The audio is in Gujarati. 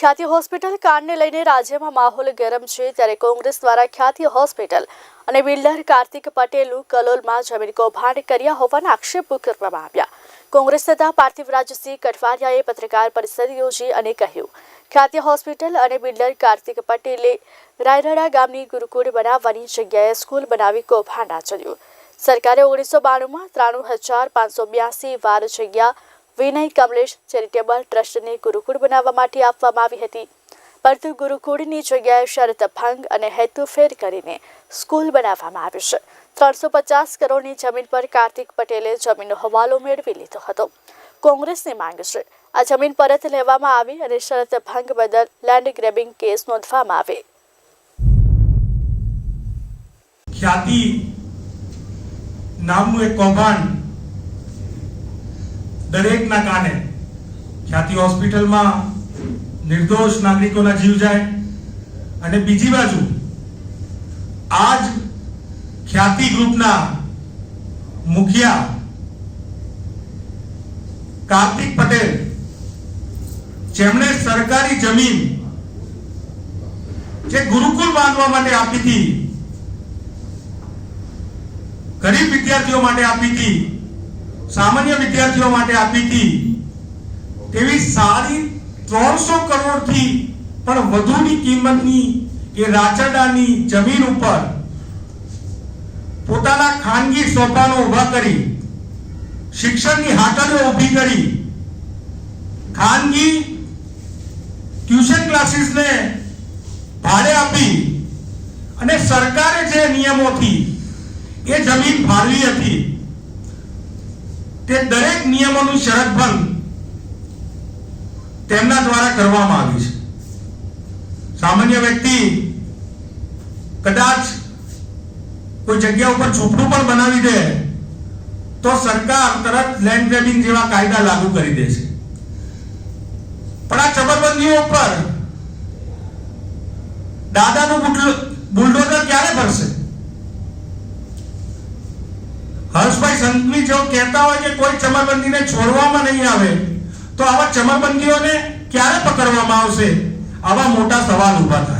ખ્યાતિ હોસ્પિટલ કાંડને લઈને રાજ્યમાં માહોલ ગરમ છે ત્યારે કોંગ્રેસ દ્વારા ખ્યાતિ હોસ્પિટલ અને બિલ્ડર કાર્તિક પટેલ કલોલમાં જમીન કૌભાંડ કર્યા હોવાના આક્ષેપો કરવામાં આવ્યા. કોંગ્રેસ નેતા પાર્થિવ રાજસિંહ કઠવારિયાએ પત્રકાર પરિષદ યોજી અને કહ્યું, ખ્યાતિ હોસ્પિટલ અને બિલ્ડર કાર્તિક પટેલે રાયરડા ગામની ગુરુકુળ બનાવવાની જગ્યાએ સ્કૂલ બનાવી કૌભાંડ આચર્યું. સરકારે ઓગણીસો બાણુંમાં ત્રાણું હજાર પાંચસો બ્યાસી વાર જગ્યા વિનય કમલેશ ચેરિટેબલ ટ્રસ્ટને ગુરુકુળ બનાવવા માટે આપવામાં આવી હતી. પરંતુ ગુરુકુળની જગ્યાએ શરત ભંગ અને હેતુફેર કરીને સ્કૂલ બનાવવામાં આવી છે. ત્રણસો પચાસ કરોડની જમીન પર કાર્તિક પટેલે જમીનનો હવાલો મેળવી લીધો હતો. કોંગ્રેસની માંગ છે. આ જમીન પરત લેવામાં આવી અને શરત ભંગ બદલ લેન્ડ ગ્રેબિંગ કેસ નોંધવામાં આવે. ખ્યાતિ નામનું એક કૌભાંડ દરેકના કાને ખ્યાતિ હોસ્પિટલમાં નિર્દોષ નાગરિકોના જીવ જાય અને બીજી બાજુ આજ ખ્યાતિ ગ્રુપના મુખિયા કાર્તિક પટેલ, જેમણે સરકારી જમીન જે ગુરુકુળ બાંધવા માટે આપી હતી, ગરીબ વિદ્યાર્થીઓ માટે આપી હતી સામાન્ય વિદ્યાર્થીઓ માટે આપી હતી. તેવી સાડી ત્રણસો કરોડથી પણ વધુની કિંમતની એ રાચરડાની જમીન ઉપર પોતાના ખાનગી સોપાનો ઊભા કરી, શિક્ષણની હાટલો ઊભી કરી, ખાનગી ટ્યુશન ક્લાસીસને ભાડે આપી અને સરકારે જે નિયમોથી એ જમીન ફાળવી હતી તે દરેક નિયમોનું શરત ભંગ તેમના દ્વારા કરવામાં આવી છે. સામાન્ય વ્યક્તિ કદાચ કોઈ જગ્યા ઉપર ઝૂંપડું પણ બનાવી દે તો સરકાર તરત લેન્ડ ગ્રેબિંગ જેવા કાયદા લાગુ કરી દે છે. પણ આ ચબરબંધીઓ ઉપર દાદાનું બુલડોઝર ક્યારે ભરશે? હર્ષભાઈ સંઘવી જો કહેતા હોય કે કોઈ ચમરબંધીને છોડવામાં નહીં આવે, તો આવા ચમરબંધીઓને ક્યારે પકડવામાં આવશે? આવા મોટા સવાલ ઊભા થાય.